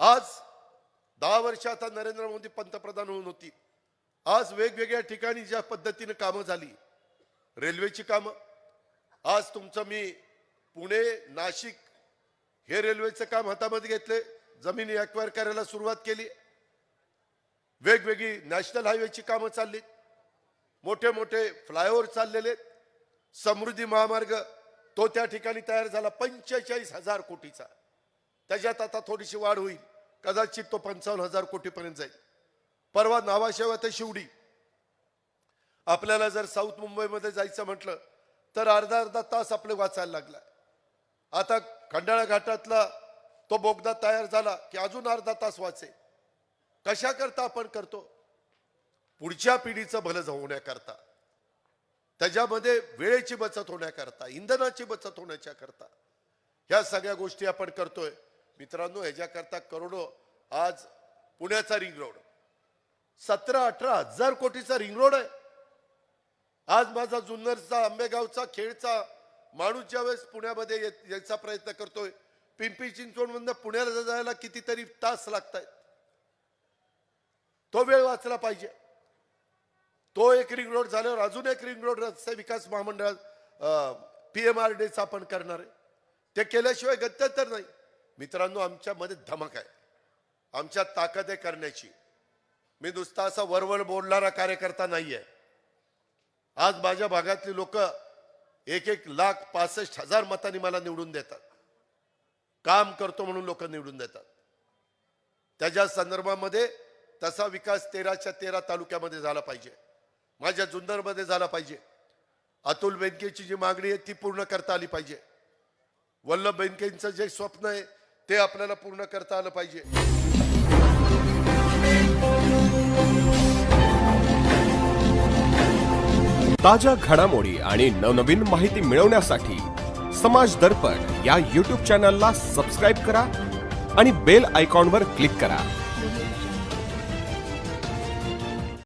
आज दहा वर्ष आता नरेंद्र मोदी पंतप्रधान होऊन होती. आज वेगवेगळ्या ठिकाणी ज्या पद्धतीनं कामं झाली रेल्वेची कामं. आज तुमचं मी पुणे नाशिक हे रेल्वेचं काम हातामध्ये घेतले जमिनी अक्वायर करायला सुरुवात केली. वेगवेगळी नॅशनल हायवेची कामं चालली मोठे मोठे फ्लायओव्हर चाललेले समृद्धी महामार्ग तो त्या ठिकाणी तयार झाला पंचेचाळीस हजार कोटीचा. त्याच्यात आता थोडीशी वाढ होईल. कदाचित तो पंचावन्न हजार कोटीपर्यंत जाईल. परवा नावाशिवाय ते शिवडी. आपल्याला जर साऊथ मुंबईमध्ये जायचं म्हटलं तर अर्धा अर्धा तास आपले वाचायला लागला. आता खंडाळा घाटातला तो बोगदा तयार झाला की अजून अर्धा तास वाचे. कशाकरता आपण करतो? पुढच्या पिढीचं भलं होण्याकरता. त्याच्यामध्ये वेळेची बचत होण्याकरता इंधनाची बचत होण्याच्या करता ह्या सगळ्या गोष्टी आपण करतोय. मित्रांनो ह्याच्याकरता करोडो आज पुण्याचा रिंग रोड सतरा अठरा हजार कोटीचा रिंग रोड आहे. आज माझा जुन्नरचा आंबेगावचा खेडचा माणूस ज्यावेळेस पुण्यामध्ये येत- यायचा प्रयत्न करतोय पिंपरी चिंचवडमधनं पुण्याला जायला कितीतरी तास लागत आहेत तो वेळ वाचला पाहिजे. तो एक रिंग रोड झाल्यावर अजून एक रिंग रोड रस्ते विकास महामंडळ पी एम आर डेचा आपण करणार आहे. ते केल्याशिवाय गत्यंतर नाही. मित्रांनो आमच्यामध्ये धमक आहे. आमच्या ताकद आहे करण्याची. मी नुसता असा वरवर बोलणारा कार्यकर्ता नाही आहे आज माझ्या भागातली लोक एक एक लाख पासष्ट हजार मतांनी मला निवडून देतात. काम करतो म्हणून लोक निवडून देतात. त्याच्या संदर्भामध्ये तसा विकास तेराच्या तेरा तालुक्यामध्ये झाला पाहिजे. माझ्या जुन्नरमध्ये झाला पाहिजे. अतुल बेनकेची जी मागणी आहे ती पूर्ण करता आली पाहिजे. वल्लभ बेनकेंचं जे स्वप्न आहे ते आपल्याला पूर्ण करता आलं पाहिजे. ताज्या घडामोडी आणि नवनवीन माहिती मिळवण्यासाठी समाज दर्पण या यूट्यूब चॅनलला सबस्क्राईब करा आणि बेल आयकॉनवर क्लिक करा.